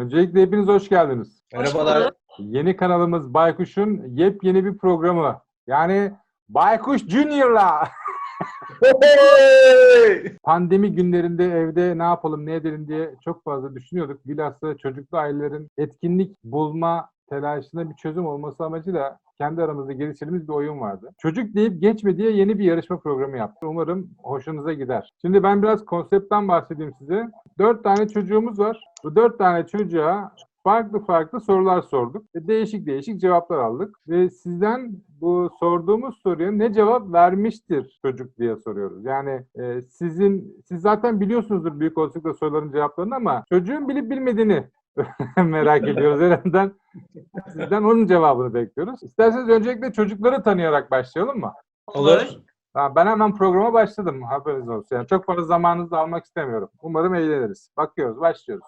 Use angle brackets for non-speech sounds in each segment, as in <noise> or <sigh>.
Öncelikle hepiniz hoş geldiniz. Merhabalar. Yeni kanalımız Baykuş'un yepyeni bir programı. Yani Baykuş Junior'la. Pandemi günlerinde evde ne yapalım ne edelim diye çok fazla düşünüyorduk. Bilhassa çocuklu ailelerin etkinlik bulma telaşına bir çözüm olması amacıyla kendi aramızda geliştirdiğimiz bir oyun vardı. Çocuk deyip geçme diye yeni bir yarışma programı yaptık. Umarım hoşunuza gider. Şimdi ben biraz konseptten bahsedeyim size. Dört tane çocuğumuz var. Bu dört tane çocuğa farklı farklı sorular sorduk. Ve değişik değişik cevaplar aldık. Ve sizden bu sorduğumuz soruya ne cevap vermiştir çocuk diye soruyoruz. Yani e, sizin siz zaten biliyorsunuzdur büyük olasılıkla soruların cevaplarını ama çocuğun bilip bilmediğini <laughs> merak ediyoruz. En azından sizden onun cevabını bekliyoruz. İsterseniz öncelikle çocukları tanıyarak başlayalım mı? Olur. Ha, ben hemen programa başladım. Haberiniz olsun. Yani çok fazla zamanınızı almak istemiyorum. Umarım eğleniriz. Bakıyoruz, başlıyoruz.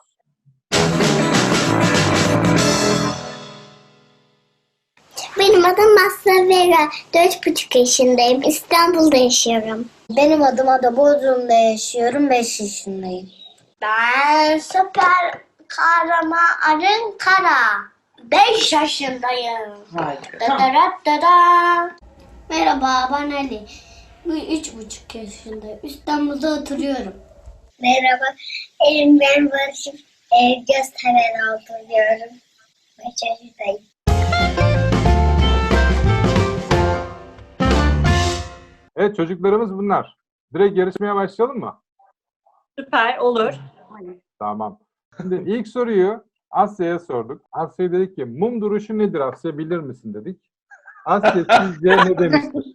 Benim adım Masra Vera. Dört buçuk yaşındayım. İstanbul'da yaşıyorum. Benim adım Ada Bodrum'da yaşıyorum. 5 yaşındayım. Ben süper kahraman Arın Kara. Beş yaşındayım. Harika. Dadarat Merhaba ben Ali. Bu üç buçuk yaşındayım. İstanbul'da oturuyorum. Merhaba. Elim ben Barış'ım. E, Göztepe'de oturuyorum. Beş yaşındayım. Evet çocuklarımız bunlar. Direkt yarışmaya başlayalım mı? Süper olur. Tamam. Şimdi ilk soruyu Asya'ya sorduk. Asya dedik ki mum duruşu nedir Asya bilir misin dedik. Asya sizce ne demiştir?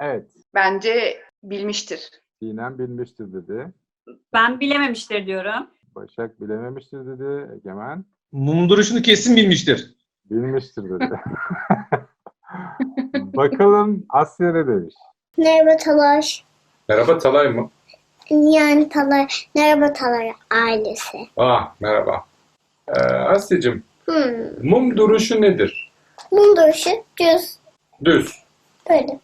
Evet. Bence bilmiştir. Sinem bilmiştir dedi. Ben bilememiştir diyorum. Başak bilememiştir dedi. Egemen Mum duruşunu kesin bilmiştir. bilmiştir dedi. <laughs> Bakalım Asya ne demiş? Merhaba Talaş. Merhaba Talay mı? Yani Talay. Merhaba Talay ailesi. Ah merhaba. Ee, Asya'cığım Hmm. mum duruşu nedir? Mum duruşu düz. Düz. Böyle.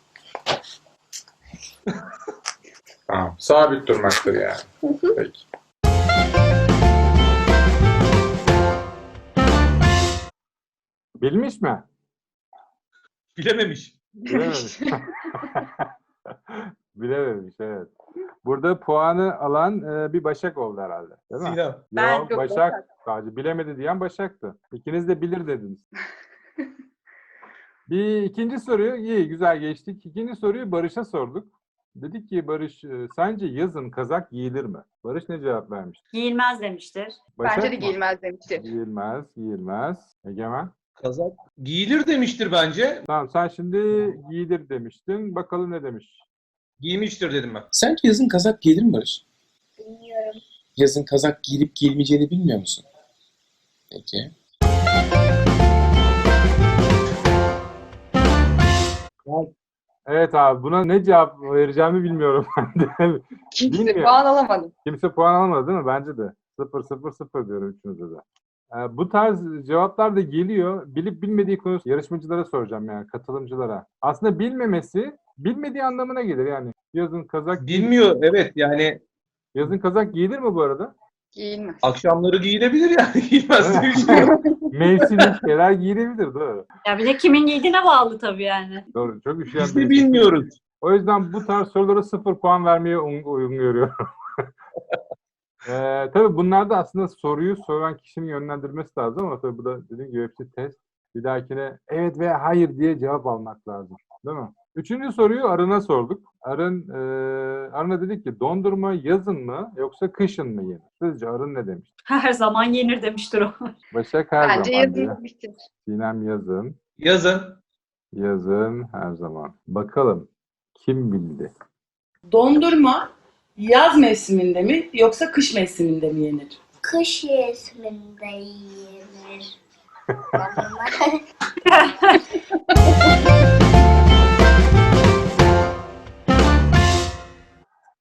<laughs> Tamam. Sabit durmaktır yani. Peki. Bilmiş mi? Bilememiş. Bilememiş. <laughs> <laughs> <laughs> Bilememiş evet. Burada puanı alan e, bir Başak oldu herhalde. Değil mi? Sinem. Ben Yok yok, Başak. Sadece bilemedi diyen Başak'tı. İkiniz de bilir dediniz. <laughs> bir ikinci soruyu iyi güzel geçtik. İkinci soruyu Barış'a sorduk. Dedik ki Barış e, sence yazın kazak giyilir mi? Barış ne cevap vermiş? Giyilmez demiştir. Başak Bence de mı? giyilmez demiştir. Giyilmez, giyilmez. Egemen. Kazak giyilir demiştir bence. Tamam sen şimdi giyilir demiştin. Bakalım ne demiş? Giymiştir dedim ben. Sence yazın kazak giyilir mi Barış? Bilmiyorum. Yazın kazak giyilip giyilmeyeceğini bilmiyor musun? Peki. Evet abi buna ne cevap vereceğimi bilmiyorum <laughs> ben de. Kimse Bilmiyorum. puan alamadım. Kimse puan almadı değil mi? Bence de. 0 0 0 diyorum üçünüze de. Ee, bu tarz cevaplar da geliyor. Bilip bilmediği konusu yarışmacılara soracağım yani katılımcılara. Aslında bilmemesi bilmediği anlamına gelir yani. Yazın kazak Bilmiyor evet yani Yazın kazak giyilir mi bu arada? Giyilmez. akşamları giyilebilir yani. <laughs> Giyilmez diye bir şey yok. <laughs> Mevsimlik şeyler giyilebilir doğru. Ya bir de kimin giydiğine bağlı tabii yani. Doğru. Çok üşüyen Biz de birisi. bilmiyoruz. O yüzden bu tarz sorulara sıfır puan vermeye uygun uygun görüyorum. Ee, tabii bunlarda aslında soruyu soran kişinin yönlendirmesi lazım ama tabii bu da dediğim gibi hepsi test. Bir dahakine evet veya hayır diye cevap almak lazım. Değil mi? Üçüncü soruyu Arın'a sorduk. Arın, e, Arın'a dedik ki dondurma yazın mı yoksa kışın mı yenir? Sizce Arın ne demiş? <laughs> Her zaman yenir demiştir o. Başak her Bence zaman yazın demiştir. Sinem yazın. Yazın. Yazın her zaman. Bakalım kim bildi? Dondurma yaz mevsiminde mi yoksa kış mevsiminde mi yenir? Kış resminde yenir. <laughs> <laughs>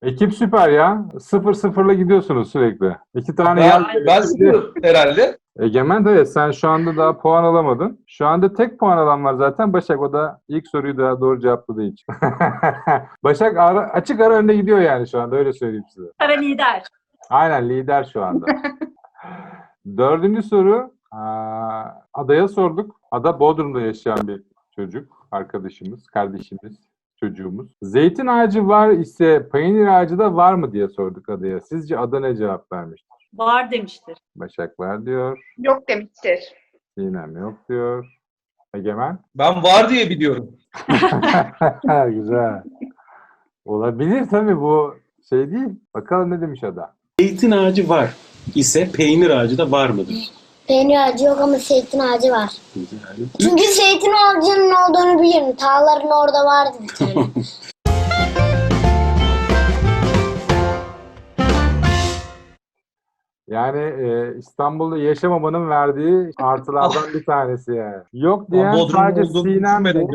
Ekip süper ya. Sıfır sıfırla gidiyorsunuz sürekli. İki tane Ben, ben sıfırım herhalde. Egemen de evet, sen şu anda daha puan alamadın. Şu anda tek puan alan var zaten Başak. O da ilk soruyu da doğru cevapladığı için. <laughs> Başak ara, açık ara önde gidiyor yani şu anda öyle söyleyeyim size. Kara lider. Aynen lider şu anda. <laughs> Dördüncü soru. aa, Adaya sorduk. Ada Bodrum'da yaşayan bir çocuk. Arkadaşımız, kardeşimiz, çocuğumuz. Zeytin ağacı var ise peynir ağacı da var mı diye sorduk adaya. Sizce ada ne cevap vermiş? Var demiştir. Başak var diyor. Yok demiştir. Sinem yok diyor. Egemen? Ben var diye biliyorum. <laughs> Güzel. Olabilir tabii bu şey değil. Bakalım ne demiş ada. Zeytin ağacı var ise peynir ağacı da var mıdır? Peynir ağacı yok ama zeytin ağacı var. Zeytin ağacı. Çünkü zeytin ağacının olduğunu bilirim. Tağların orada vardı bir tane. <laughs> Yani e, İstanbul'da yaşamamanın verdiği artılardan bir tanesi yani. Yok diyen Bodrum sadece Sinem'di.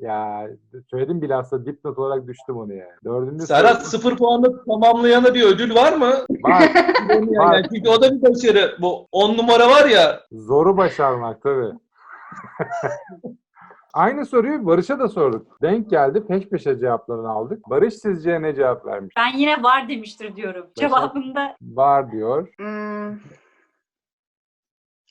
Ya söyledim bilhassa dipnot olarak düştüm onu yani. Dördüncü Serhat sıfır puanla tamamlayana bir ödül var mı? Var. <laughs> Yani Var. çünkü o da bir başarı. Bu 10 numara var ya. Zoru başarmak tabii. <laughs> Aynı soruyu Barış'a da sorduk. Denk geldi. Peş peşe cevaplarını aldık. Barış sizce ne cevap vermiş? Ben yine var demiştir diyorum. Cevabında Var diyor. Hmm.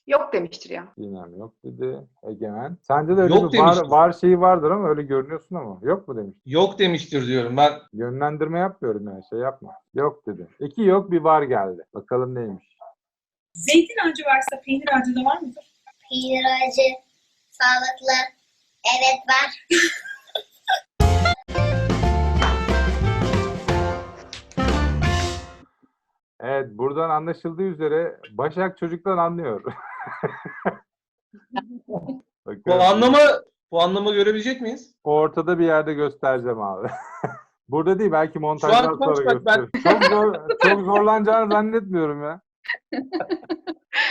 Yok demiştir ya. Sinem yok dedi. Egemen. Sende de öyle Yok bir var, var şeyi vardır ama öyle görünüyorsun ama. Yok mu demiş. Yok demiştir diyorum ben. Yönlendirme yapmıyorum yani şey yapma. Yok dedi. İki yok bir var geldi. Bakalım neymiş. Zeytin ağacı varsa peynir ağacı da var mıdır? Peynir ağacı sağlıklı. Evet var. Evet buradan anlaşıldığı üzere Başak çocuktan anlıyor. <laughs> Bakın, Puanlama, puanlama görebilecek miyiz? ortada bir yerde göstereceğim abi. <laughs> Burada değil belki montajdan an kaç sonra bak ben- gösteririm. Çok, zor, çok zorlanacağını zannetmiyorum ya. <laughs>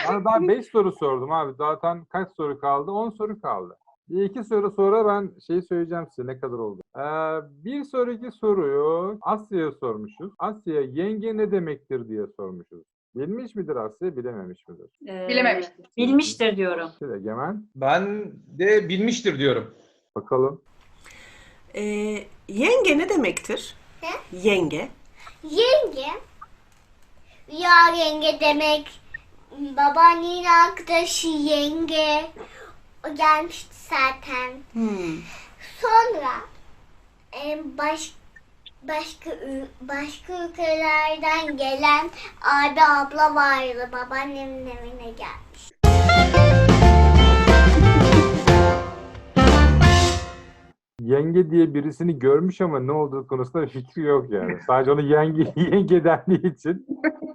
Bana daha 5 soru sordum abi. Zaten kaç soru kaldı? 10 soru kaldı. Bir iki soru sonra ben şeyi söyleyeceğim size ne kadar oldu. Ee, bir sonraki soruyu Asya'ya sormuşuz. Asya yenge ne demektir diye sormuşuz. Bilmiş midir Asya, bilememiş midir? e, Bilememiştir. Bilmiştir diyorum. Bir Egemen, Ben de bilmiştir diyorum. bakalım. Ee, yenge ne demektir? Yenge. Yenge. Ya yenge demek. Babaannenin arkadaşı yenge. O gelmişti zaten. Hmm. Sonra e, baş, başka başka ülkelerden gelen abi abla vardı. Babaannemin evine gelmiş. Yenge diye birisini görmüş ama ne olduğu konusunda fikri yok yani. Sadece onu yenge, <laughs> yenge dendiği için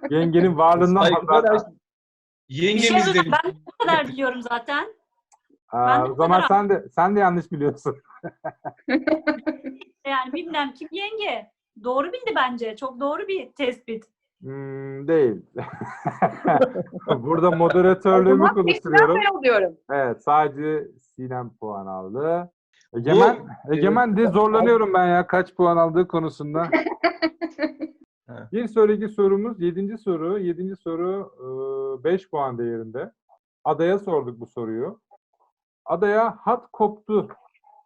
yengenin varlığından haberdar. şey Yengemiz söyleyeyim, demiş. ben bu kadar biliyorum zaten. Aa, o zaman sen de sen de yanlış biliyorsun. <laughs> Yani bilmem kim yenge. Doğru bildi bence. Çok doğru bir tespit. Hmm, değil. <laughs> Burada <laughs> moderatörlüğümü konuşturuyorum. Ben oluyorum. Evet, sadece Sinem puan aldı. Egemen, Egemen de zorlanıyorum ben ya kaç puan aldığı konusunda. Evet. Bir sonraki sorumuz yedinci soru. Yedinci soru 5 puan değerinde. Adaya sorduk bu soruyu. Adaya hat koptu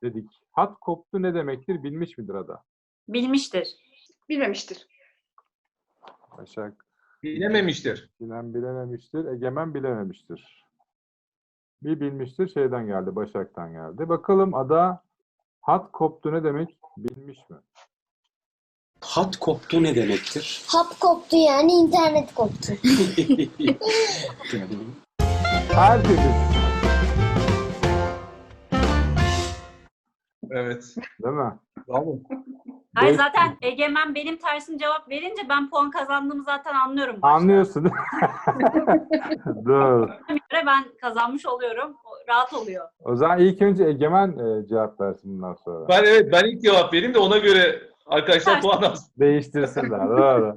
dedik. Hat koptu ne demektir bilmiş midir ada? Bilmiştir. Bilmemiştir. Başak Bilememiştir. Sinem bilememiştir. Egemen bilememiştir. Bir bilmiştir şeyden geldi. Başak'tan geldi. Bakalım ada hat koptu ne demek bilmiş mi? Hat koptu ne demektir? Hap koptu yani internet koptu. <laughs> Tertemiz. Evet. Değil mi? Bravo. Hayır zaten Egemen benim tersim cevap verince ben puan kazandığımı zaten anlıyorum. başta. Anlıyorsun. Dur. Bir kere ben kazanmış oluyorum. O Rahat oluyor. O zaman ilk önce Egemen e, cevap versin bundan sonra. Ben evet ben ilk cevap vereyim de ona göre arkadaşlar puan alsın. Değiştirsinler. Doğru.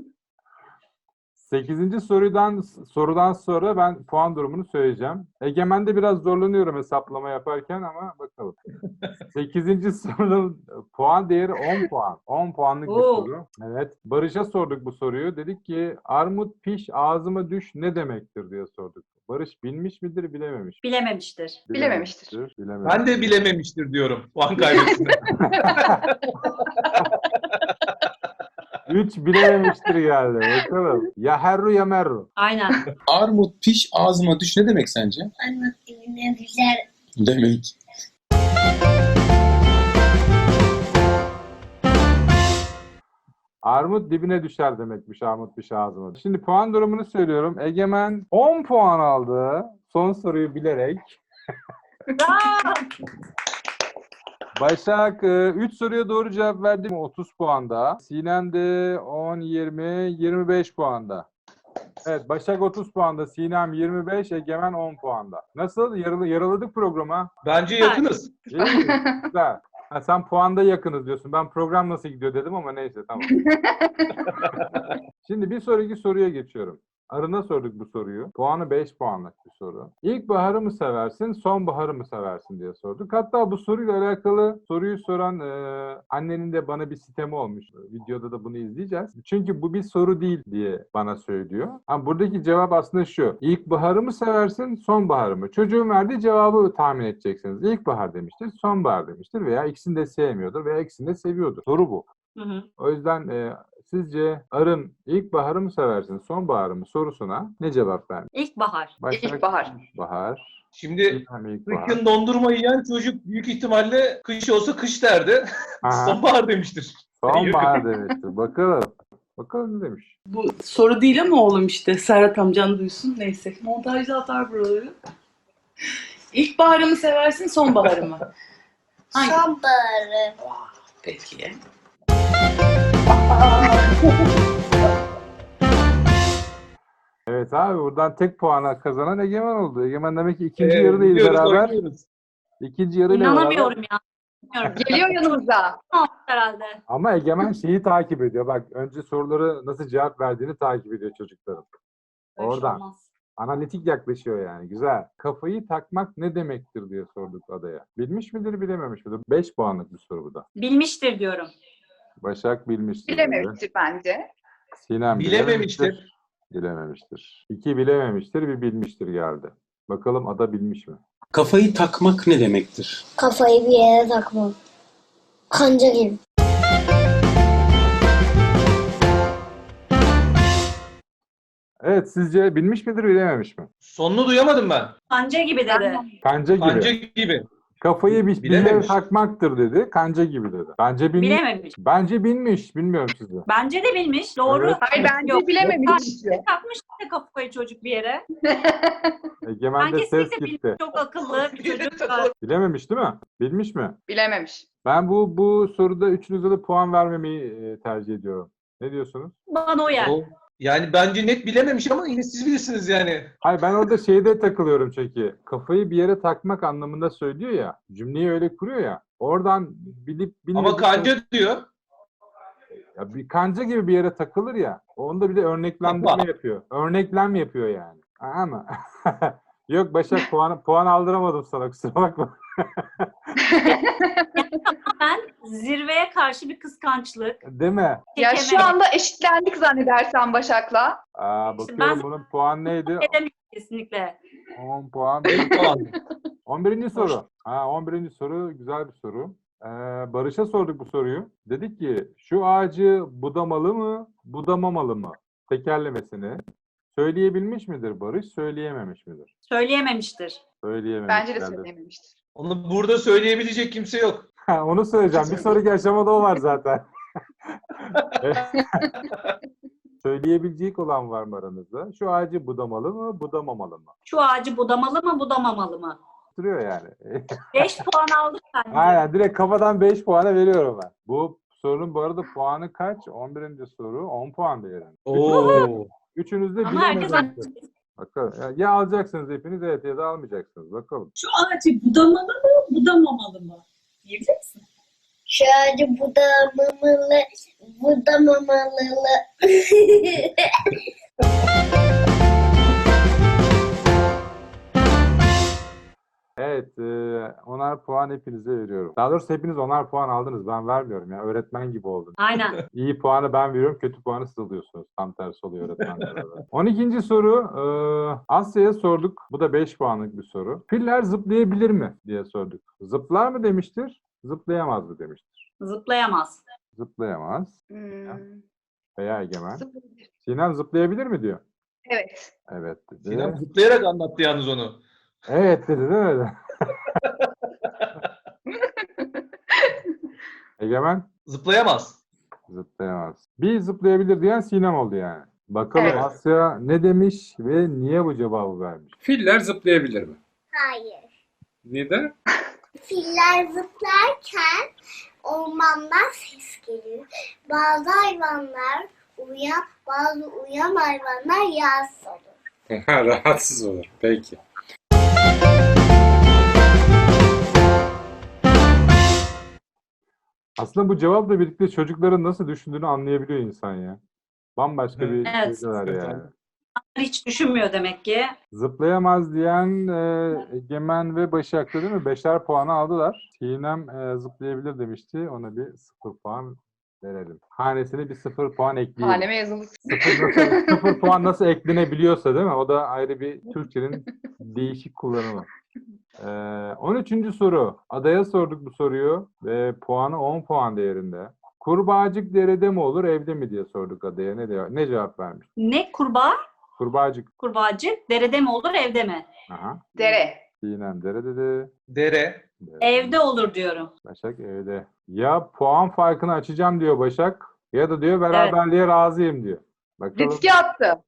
8. sorudan sorudan sonra ben puan durumunu söyleyeceğim. Egemen'de biraz zorlanıyorum hesaplama yaparken ama bakalım. <laughs> 8. sorunun puan değeri 10 puan. 10 puanlık bir Oo. soru. Evet. Barış'a sorduk bu soruyu. Dedik ki armut piş ağzıma düş ne demektir diye sorduk. Barış bilmiş midir bilememiş. mi? Bilememiştir. Bilememiştir. Bilememiştir. Ben de bilememiştir diyorum. Puan kaybetsin. <laughs> 3 bilememiştir geldi. Bakalım. Ya herru ya merru. Aynen. Armut piş ağzıma düş ne demek sence? Armut dibine düşer. Demek. Armut dibine düşer demekmiş armut piş ağzıma. Şimdi puan durumunu söylüyorum. Egemen 10 puan aldı. Son soruyu bilerek. Bravo. Başak 3 soruya doğru cevap verdi 30 puanda. Sinem de 10, 20, 25 puanda. Evet Başak 30 puanda, Sinem 25, Egemen 10 puanda. Nasıl? Yaralı, yaraladık programa. Bence yakınız. İyi mi? Güzel. Ha, sen puanda yakınız diyorsun. Ben program nasıl gidiyor dedim ama neyse tamam. <laughs> Şimdi bir sonraki soruya geçiyorum. Arına sorduk bu soruyu. Puanı 5 puanlık bir soru. İlkbaharı mı seversin, sonbaharı mı seversin diye sorduk. Hatta bu soruyla alakalı soruyu soran e, annenin de bana bir sitemi olmuş. Videoda da bunu izleyeceğiz. Çünkü bu bir soru değil diye bana söylüyor. Ama buradaki cevap aslında şu. İlkbaharı mı seversin, sonbaharı mı? Çocuğun verdiği cevabı tahmin edeceksiniz. İlkbahar demiştir, sonbahar demiştir veya ikisini de sevmiyordur veya ikisini de seviyordur. Soru bu. Hı hı. O yüzden e, sizce arın ilkbaharı mı seversin, sonbaharı mı sorusuna ne cevap ver? İlkbahar. İlkbahar. Bahar. Şimdi kışın dondurma yiyen çocuk büyük ihtimalle kış olsa kış derdi. Aha, <laughs> Sonbahar demiştir. sonbahar demiştir. Bakalım. Bakalım ne demiş. Bu soru değil ama oğlum işte. Serhat amcan duysun. Neyse. Montajda atar buraları. İlkbaharı mı seversin, sonbaharı mı? Hangi? Sonbaharı. Peki. Evet abi buradan tek puana kazanan Egemen oldu. Egemen demek ki ikinci Ee, yarıdayız beraber. oynuyoruz. İkinci yarıyla beraber. İnanamıyorum ya. Bilmiyorum. Geliyor yanımıza. herhalde. Ama Egemen şeyi takip ediyor. Bak önce soruları nasıl cevap verdiğini takip ediyor çocukların. Şey Oradan. olmaz. Analitik yaklaşıyor yani. Güzel. Kafayı takmak ne demektir diye sorduk adaya. Bilmiş midir bilememiş midir? 5 puanlık bir soru bu da. Bilmiştir diyorum. Başak bilmiştir. Bilememiştir bence. Sinem Bilememiştir. Bilememiştir. İki bilememiştir, bir bilmiştir geldi. Bakalım ada bilmiş mi? Kafayı takmak ne demektir? Kafayı bir yere takmam. Kanca gibi. Evet sizce bilmiş midir bilememiş mi? Sonunu duyamadım ben. Kanca gibi dedi. Kanca gibi. Kanca gibi. Kafayı bir, Bilememiş. takmaktır dedi. Kanca gibi dedi. Bence bilmiş. Bilememiş. Bence bilmiş. Bilmiyorum sizi. Bence de bilmiş. Doğru. Evet. Hayır bence Yok. bilememiş. Takmış da kafayı çocuk bir yere. <laughs> Egemen de ses gitti. Çok akıllı bir çocuk. Bilememiş değil mi? Bilmiş mi? Bilememiş. Ben bu bu soruda üçünüze de puan vermemeyi e, tercih ediyorum. Ne diyorsunuz? Bana uyar. O- Yani bence net bilememiş ama yine siz bilirsiniz yani. Hayır ben orada şeyde takılıyorum çünkü. Kafayı bir yere takmak anlamında söylüyor ya. Cümleyi öyle kuruyor ya. Oradan bilip bilmediği Ama kanca diyor. Ya bir kanca gibi bir yere takılır ya. Onda bir de örneklendirme Takma. yapıyor. Örneklem yapıyor yani. Ama <laughs> Yok Başak puan, puan aldıramadım sana kusura bakma. <laughs> Ben zirveye karşı bir kıskançlık. Değil mi? Ya şu çekemedim. anda eşitlendik zannedersen Başak'la. Aa, bakıyorum ben- bunun puan neydi? Edemeyiz kesinlikle. 10 puan. Beş puan. <laughs> 11. soru. Ha, 11. soru güzel bir soru. Ee, Barış'a sorduk bu soruyu. Dedik ki şu ağacı budamalı mı, budamamalı mı? Tekerlemesini. Söyleyebilmiş midir Barış, söyleyememiş midir? Söyleyememiştir. Söyleyememiş. Bence de geldi. söyleyememiştir. Onu burada söyleyebilecek kimse yok. Ha, Onu söyleyeceğim. Bir sonraki aşamada o var zaten. <laughs> Söyleyebilecek olan var mı aranızda? Şu ağacı budamalı mı, budamamalı mı? Şu ağacı budamalı mı, budamamalı mı? Duruyor yani. <laughs> 5 puan aldık bence. Aynen direkt kafadan 5 puana veriyorum ben. Bu sorunun bu arada puanı kaç? 11. soru 10 puan değerinde. Oo. Üçünüz de Ama herkes bilemediniz. Bakalım. Ya, ya alacaksınız hepiniz evet ya da almayacaksınız. Bakalım. Şu ağacı budamalı mı, budamamalı mı? Diyebilir misin? Ağacı budamamalı, budamamalı. <laughs> Evet, e, onar puan hepinize veriyorum. Daha doğrusu hepiniz onar puan aldınız. Ben vermiyorum ya. Öğretmen gibi oldum. Aynen. <laughs> İyi puanı ben veriyorum, kötü puanı siz alıyorsunuz. Tam tersi oluyor öğretmenlere. 12. <laughs> soru e, Asya'ya sorduk. Bu da 5 puanlık bir soru. Filler zıplayabilir mi diye sorduk. Zıplar mı demiştir, zıplayamaz mı demiştir. Zıplayamaz. Zıplayamaz Hmm, veya egemen. sıfır. Sinem zıplayabilir mi diyor. Evet. Evet dedi. Sinem zıplayarak anlattı yalnız onu. Evet dedi değil mi? <laughs> Egemen Zıplayamaz. zıplayamaz. Bir zıplayabilir diyen Sinem oldu yani. Bakalım Evet. Asya ne demiş ve niye bu cevabı vermiş? Filler zıplayabilir mi? Hayır. Neden? <laughs> Filler zıplarken ormandan ses geliyor. Bazı hayvanlar uyan, bazı uyan hayvanlar yağsız olur. <laughs> Rahatsız olur. Peki. Aslında bu cevapla birlikte çocukların nasıl düşündüğünü anlayabiliyor insan ya. Bambaşka bir Evet. şeyler yani. Hiç düşünmüyor demek ki. Zıplayamaz diyen e, Egemen ve Başak'ta değil mi? Beşer puanı aldılar. Sinem e, zıplayabilir demişti. Ona bir sıfır puan verelim. Hanesine bir sıfır puan ekleyelim. Haneme yazılı. Sıfır, nasıl, sıfır puan nasıl eklenebiliyorsa değil mi? O da ayrı bir Türkçenin <laughs> değişik kullanımı. Ee, 13. soru. Adaya sorduk bu soruyu ve puanı 10 puan değerinde. Kurbağacık derede mi olur evde mi diye sorduk adaya. Ne, diyor, ne cevap vermiş? Ne kurbağa? Kurbağacık. Kurbağacık derede mi olur evde mi? Aha. Dere. Sinem dere dedi. Dere. Dere. Evde olur diyorum. Başak evde. Ya puan farkını açacağım diyor Başak ya da diyor beraberliğe razıyım diyor. Bakalım, Riske attı.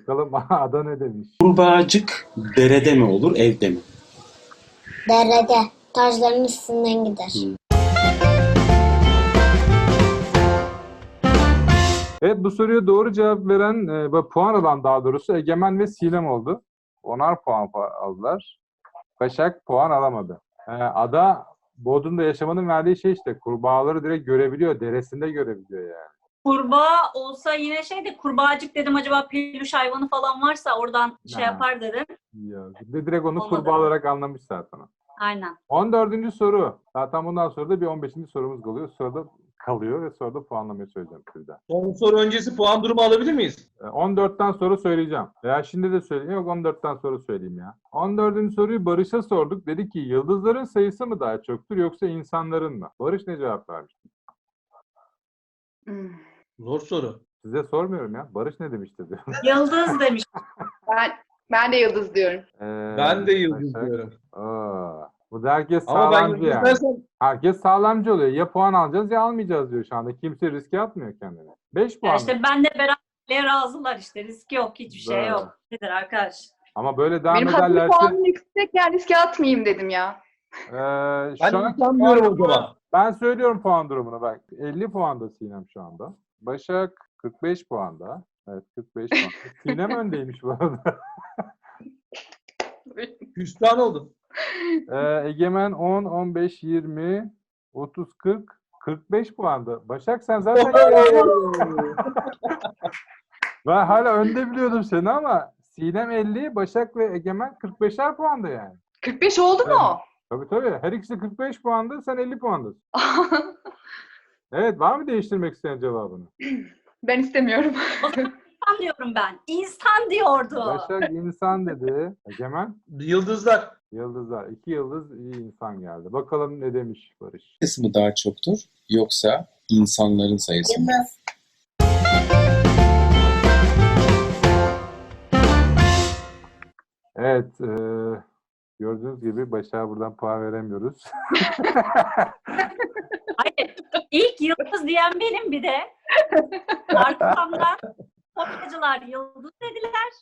bakalım <laughs> ada ne demiş. Kurbağacık derede mi olur, evde mi? Derede. Taşların üstünden gider. Evet bu soruya doğru cevap veren e, puan alan daha doğrusu Egemen ve Sinem oldu. Onar puan aldılar. Başak puan alamadı. E, ada Bodrum'da yaşamanın verdiği şey işte kurbağaları direkt görebiliyor. Deresinde görebiliyor yani. Kurbağa olsa yine şey de kurbağacık dedim acaba peluş hayvanı falan varsa oradan şey Ha. yapar dedim. Ya, direkt onu Olmadı. kurbağa olarak anlamış zaten. Aynen. 14. soru. Zaten bundan sonra da bir 15. sorumuz kalıyor. Sırada kalıyor ve sonra da puanlamayı söyleyeceğim sizden. Son soru öncesi puan durumu alabilir miyiz? E, 14'ten sonra söyleyeceğim. Veya şimdi de söyleyeyim. Yok 14'ten sonra söyleyeyim ya. 14. soruyu Barış'a sorduk. Dedi ki yıldızların sayısı mı daha çoktur yoksa insanların mı? Barış ne cevap vermiş? Hmm. Zor soru. Size sormuyorum ya. Barış ne demişti diyor. Yıldız <laughs> demiş. Ben ben de yıldız diyorum. Ee, Ben de yıldız Başak- diyorum. Aa, bu da herkes Ama ben sağlamcı yıldız yani. dersem Herkes sağlamcı oluyor. Ya puan alacağız ya almayacağız diyor şu anda. Kimse riske atmıyor kendini. 5 puan. Ya işte ben de beraberliğe razılar işte. Risk yok. Hiçbir şey Doğru. yok. Nedir arkadaş? Ama böyle devam Benim hazır ederlerse puanım yüksek yani riske atmayayım dedim ya. eee ben şu an insan diyorum o zaman. Ben söylüyorum puan durumunu bak. 50 puanda Sinem şu anda. Başak 45 puanda. Evet 45 puan. Sinem öndeymiş bu arada. <laughs> Hüsran oldum. Ee, Egemen 10, 15, 20, 30, 40, 45 puanda. Başak sen zaten <laughs> ben hala önde biliyordum seni ama Sinem 50, Başak ve Egemen 45'er puanda yani. 45 oldu mu? Tabii tabii. Her ikisi 45 puanda, sen 50 puandasın. <laughs> Evet, var mı değiştirmek isteyen cevabını? Ben istemiyorum. <laughs> İnsan diyorum ben. İnsan diyordu. Başak insan dedi. Egemen Yıldızlar. yıldızlar. İki yıldız iyi insan geldi. Bakalım ne demiş Barış. Sayısı mı daha çoktur yoksa insanların sayısı mı? Yıldız. Evet, e, gördüğünüz gibi Başak'a buradan puan veremiyoruz. <laughs> İlk yıldız diyen benim bir de. Arkamdan kopyacılar yıldız dediler.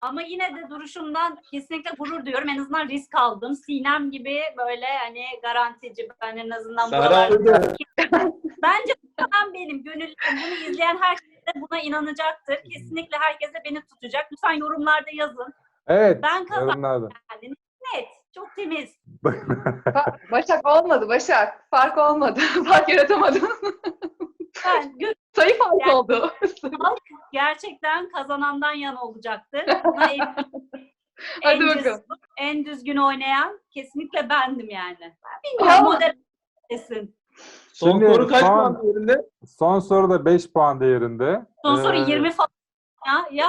Ama yine de duruşumdan kesinlikle gurur duyuyorum. En azından risk aldım. Sinem gibi böyle hani garantici ben en azından buralarda. <laughs> Bence ben benim gönüllüm. Bunu izleyen herkes de buna inanacaktır. Kesinlikle herkes de beni tutacak. Lütfen yorumlarda yazın. Evet, Ben kazandım. yorumlarda. Net. Çok temiz. Ba- <laughs> Başak olmadı Başak. Fark olmadı. <laughs> Fark yaratamadın. Ben gö- Sayı fark Yani- oldu. gerçekten kazanandan yana olacaktır. Buna <laughs> en, Hadi en, bakalım. en düzgün oynayan kesinlikle bendim yani. Ben Ya. bilmiyorum model desin. Son Şimdi soru kaç son- puan değerinde? Son soru da 5 puan değerinde. Son soru Ee, 20 falan ya. Ya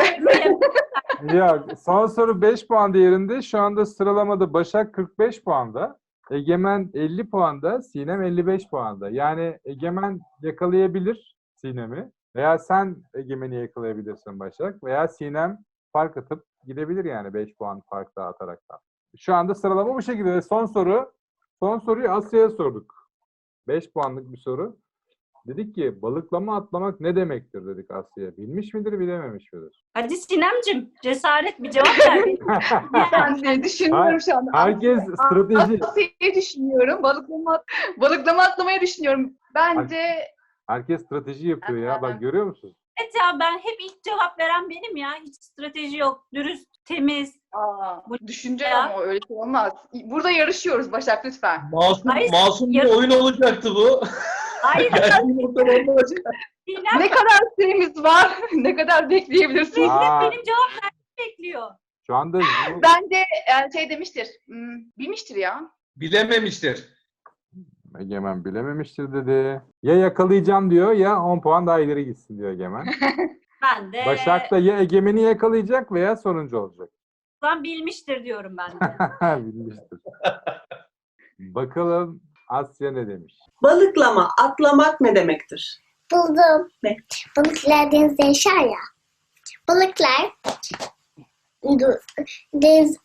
Ya son soru 5 puan değerinde. Şu anda sıralamada Başak 45 puanda. Egemen 50 puanda, Sinem 55 puanda. Yani Egemen yakalayabilir Sinem'i. Veya sen Egemen'i yakalayabilirsin Başak. Veya Sinem fark atıp gidebilir yani 5 puan fark daha ataraktan. Şu anda sıralama bu şekilde. Son soru, son soruyu Asya'ya sorduk. 5 puanlık bir soru. Dedik ki balıklama atlamak ne demektir dedik Asya'ya. Bilmiş midir, bilememiş midir? Hadi Sinemcim cesaret bir cevap ver. <laughs> Ben de düşünüyorum şu anda. Herkes strateji. Asya'yı düşünüyorum. Balıklama, balıklama atlamayı düşünüyorum. Bence Herkes strateji yapıyor ya. Bak görüyor musun? evet ya ben hep ilk cevap veren benim ya. Hiç strateji yok. Dürüst, temiz. aa, Bu- düşünce Ya. ama öyle şey olmaz. Burada yarışıyoruz Başak lütfen. Masum, Hayır, masum bir yarı- oyun olacaktı bu. <laughs> Hayır <laughs> Ne kadar süremiz var? <laughs> ne kadar bekleyebilirsiniz? Aa, benim cevap vermemi bekliyor. şu anda bu- Bence e, şey demiştir. hmm, bilmiştir ya. Bilememiştir. Egemen bilememiştir dedi. Ya yakalayacağım diyor ya 10 puan daha ileri gitsin diyor Egemen. <laughs> Ben de Başak da ya Egemen'i yakalayacak veya sonuncu olacak. ben bilmiştir diyorum ben de. Bilmiştir. Bakalım Asya ne demiş? Balıklama, atlamak ne demektir? Buldum. Ne? Balıklar denizde yaşar ya. Balıklar deniz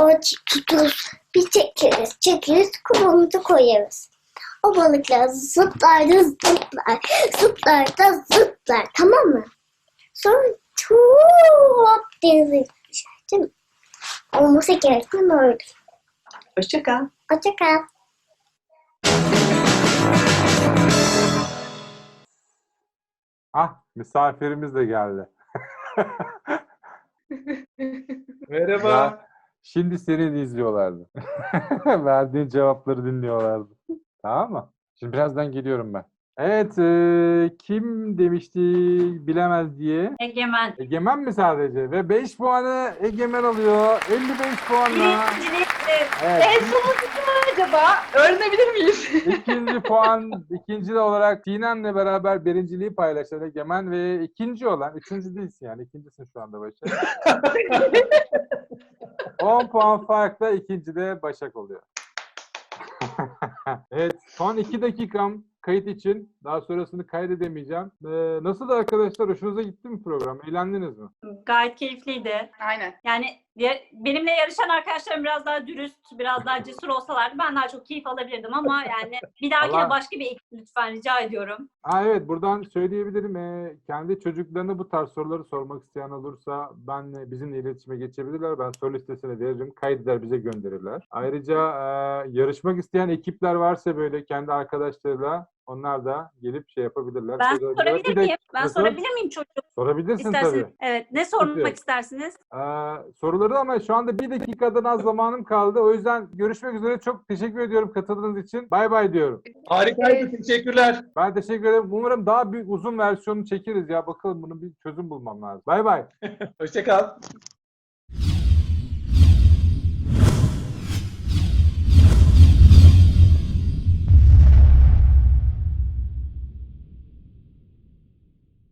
o tuturuz. Bir çekeriz, çekeriz, kubumuza koyarız. O balıklar zıplar da zıplar, zıplar da zıplar. Tamam mı? Sonra hop denize düşer. Değil mi? Olması gereken oydu. Hoşça kal. Ah misafirimiz de geldi. <laughs> Merhaba. Ya, şimdi seni de izliyorlardı. <laughs> Verdiğin cevapları dinliyorlardı. Tamam mı? Şimdi birazdan geliyorum ben. Evet, e, kim demişti bilemez diye? Egemen. Egemen mi sadece? Ve 5 puanı Egemen alıyor. 55 puanla. Birincilik Evet, En sonuncusu acaba? Öğrenebilir miyiz? <laughs> ikinci puan, ikinci de olarak Sinem'le beraber birinciliği paylaşan Egemen ve ikinci olan, üçüncü değilsin yani, ikincisin şu anda Başak. <laughs> 10 puan farkla ikinci de Başak oluyor. <laughs> evet, son iki dakikam kayıt için. Daha sonrasını kaydedemeyeceğim. Ee, nasıl arkadaşlar? Hoşunuza gitti mi program? Eğlendiniz mi? gayet keyifliydi. Aynen. Yani ya- benimle yarışan arkadaşlarım biraz daha dürüst, biraz daha cesur olsalardı ben daha çok keyif alabilirdim ama yani bir dahakine Allah- başka bir ekip lütfen rica ediyorum. Aa, evet buradan söyleyebilirim. Ee, kendi çocuklarına bu tarz soruları sormak isteyen olursa benle bizimle iletişime geçebilirler. Ben soru listesini veririm. Kaydeder bize gönderirler. Ayrıca e, yarışmak isteyen ekipler varsa böyle kendi arkadaşlarıyla onlar da gelip şey yapabilirler. Ben sorabilir de- miyim? Ben Nasıl? sorabilir miyim çocuk? Sorabilirsin İsterseniz. tabii. Evet. Ne sormak Tabii. istersiniz? Ee, soruları ama şu anda bir dakikadan az zamanım kaldı. O yüzden görüşmek üzere. Çok teşekkür ediyorum katıldığınız için. Bay bay diyorum. Harikaydı. Teşekkürler. Ben teşekkür ederim. Umarım daha büyük uzun versiyonunu çekeriz ya. Bakalım bunun bir çözüm bulmam lazım. Bay bay. <laughs> Hoşça kal.